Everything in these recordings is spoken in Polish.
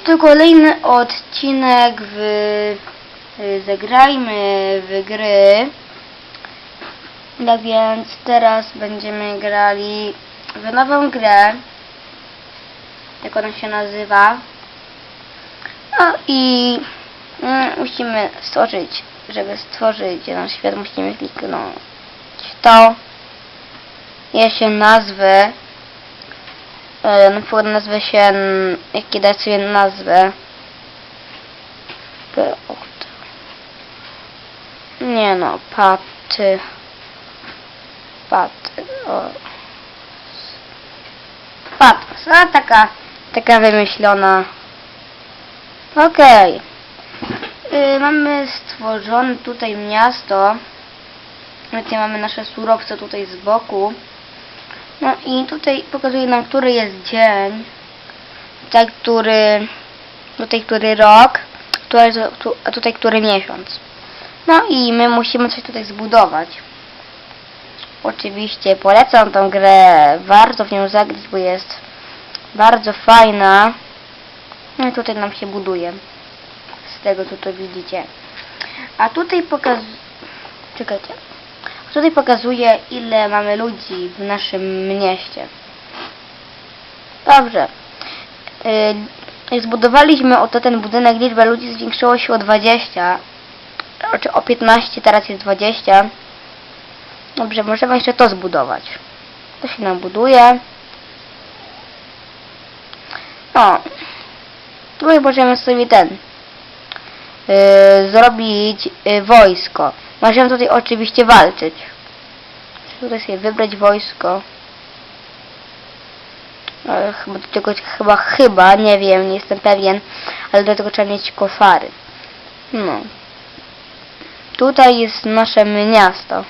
Jest to kolejny odcinek w y, Zagrajmy w gry. Tak więc teraz będziemy grali w nową grę. Jak ona się nazywa. No i mm, musimy stworzyć, żeby stworzyć nasz świat, musimy kliknąć to. Ja się nazwę. E, na przykład nazwę się, jakie dać sobie nazwę. Nie no, paty. Paty. O. Patmos, a taka, taka wymyślona. Okej. Y, mamy stworzone tutaj miasto. Tutaj mamy nasze surowce tutaj z boku. No i tutaj pokazuje nam, który jest dzień. Tutaj, który... Tutaj, który rok. Tutaj, tu- a tutaj, który miesiąc. No i my musimy coś tutaj zbudować. Oczywiście polecam tą grę. Warto w nią zagrać, bo jest bardzo fajna. No i tutaj nam się buduje. Z tego, co to widzicie. A tutaj pokazuje... Czekajcie. Tutaj pokazuje, ile mamy ludzi w naszym mieście. Dobrze. Yy, zbudowaliśmy oto ten budynek, liczba ludzi zwiększyła się o 20. Znaczy o 15, teraz jest 20. Dobrze, możemy jeszcze to zbudować. To się nam buduje. O. Tutaj możemy sobie ten yy, zrobić yy, wojsko. Możemy tutaj oczywiście walczyć. Tutaj sobie wybrać wojsko. Ale chyba do tego, chyba, chyba, nie wiem, nie jestem pewien, ale do tego trzeba mieć kofary. No. Tutaj jest nasze miasto.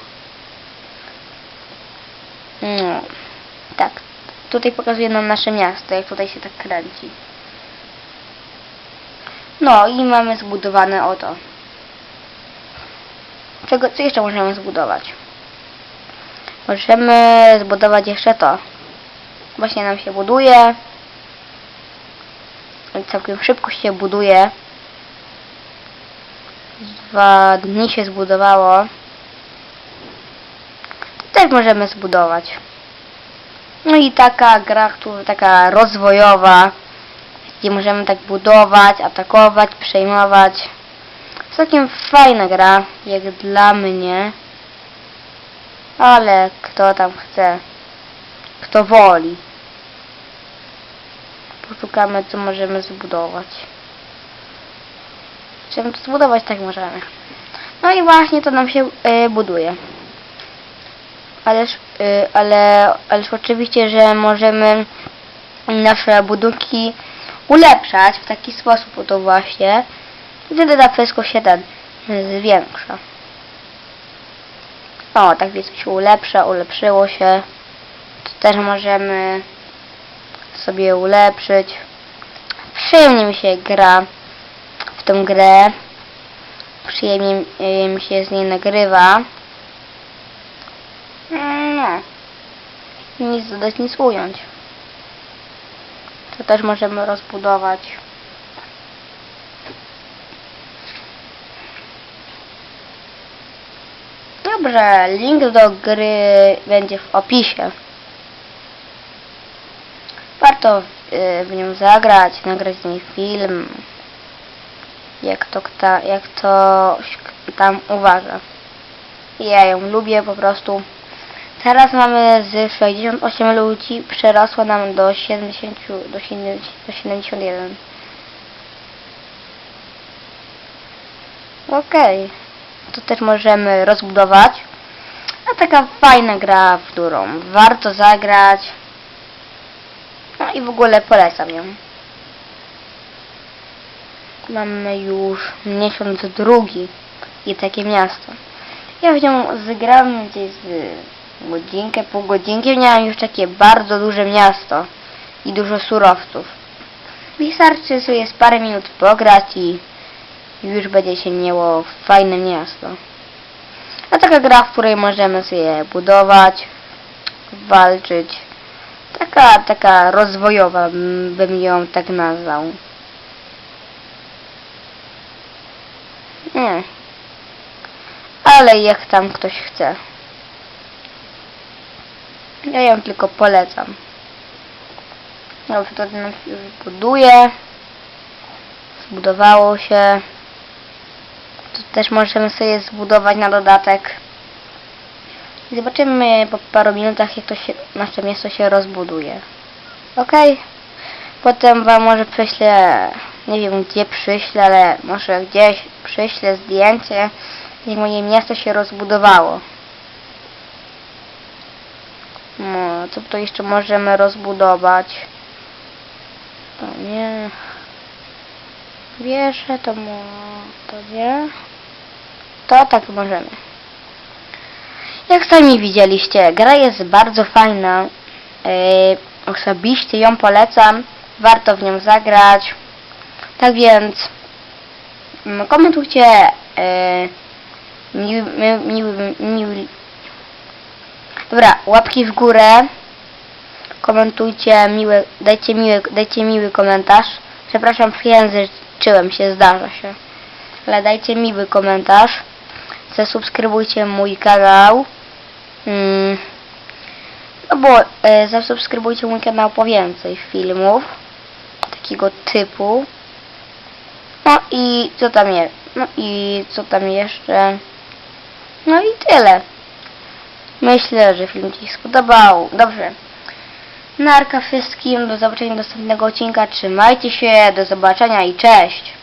No. Tak. Tutaj pokazuje nam nasze miasto, jak tutaj się tak kręci. No i mamy zbudowane oto. Czego, co jeszcze możemy zbudować? Możemy zbudować jeszcze to. Właśnie nam się buduje. Całkiem szybko się buduje. Dwa dni się zbudowało. Też możemy zbudować. No i taka gra, taka rozwojowa, gdzie możemy tak budować, atakować, przejmować. Całkiem fajna gra, jak dla mnie. Ale kto tam chce, kto woli. Poszukamy, co możemy zbudować. To zbudować, tak możemy. No i właśnie to nam się y, buduje. Ależ, y, ale, ależ oczywiście, że możemy nasze budynki ulepszać w taki sposób, oto właśnie. Wtedy wszystko się ten zwiększa. O, tak więc się ulepsza, ulepszyło się. To też możemy sobie ulepszyć. Przyjemnie mi się gra w tą grę. Przyjemnie y, mi się z niej nagrywa. Mm, No. Nic dodać, nic ująć. To też możemy rozbudować. Dobrze, link do gry będzie w opisie. Warto y, w nią zagrać, nagrać z niej film. Jak to, kta, jak to tam uważa. Ja ją lubię po prostu. Teraz mamy z 68 ludzi, przerosła nam do 70, do 70, do 71. Okej. To też możemy rozbudować. A taka fajna gra, w którą warto zagrać. No i w ogóle polecam ją. Mamy już miesiąc drugi i takie miasto. Ja w nią zgrałem gdzieś z godzinkę, pół godzinki. Miałem już takie bardzo duże miasto i dużo surowców. Wystarczy sobie z parę minut pograć i już będzie się miało fajne miasto. A taka gra, w której możemy sobie budować, walczyć. Taka, taka rozwojowa bym ją tak nazwał. Nie. Ale jak tam ktoś chce. Ja ją tylko polecam. No Dobrze, to buduje, Zbudowało się. Tu też możemy sobie zbudować na dodatek. Zobaczymy po paru minutach, jak to się, nasze miasto się rozbuduje. Ok? Potem wam może prześlę, nie wiem gdzie przyślę, ale może gdzieś przyślę zdjęcie, jak moje miasto się rozbudowało. No, co tu jeszcze możemy rozbudować? To nie. Wieszę, to mo... to nie. To tak możemy. Jak sami widzieliście, gra jest bardzo fajna. Yy, osobiście ją polecam. Warto w nią zagrać. Tak więc mm, komentujcie yy, miły, mi- miły, miły, Dobra, łapki w górę. Komentujcie miły, dajcie miły, dajcie miły komentarz. Przepraszam, przejęzyczyłem się, zdarza się. Ale dajcie miły komentarz. Zasubskrybujcie mój kanał. Mm. No bo e, zasubskrybujcie mój kanał po więcej filmów takiego typu. No i co tam jest? No i co tam jeszcze? No i tyle. Myślę, że film Ci się spodobał. Dobrze. Narka wszystkim. Do zobaczenia następnego odcinka. Trzymajcie się. Do zobaczenia i cześć.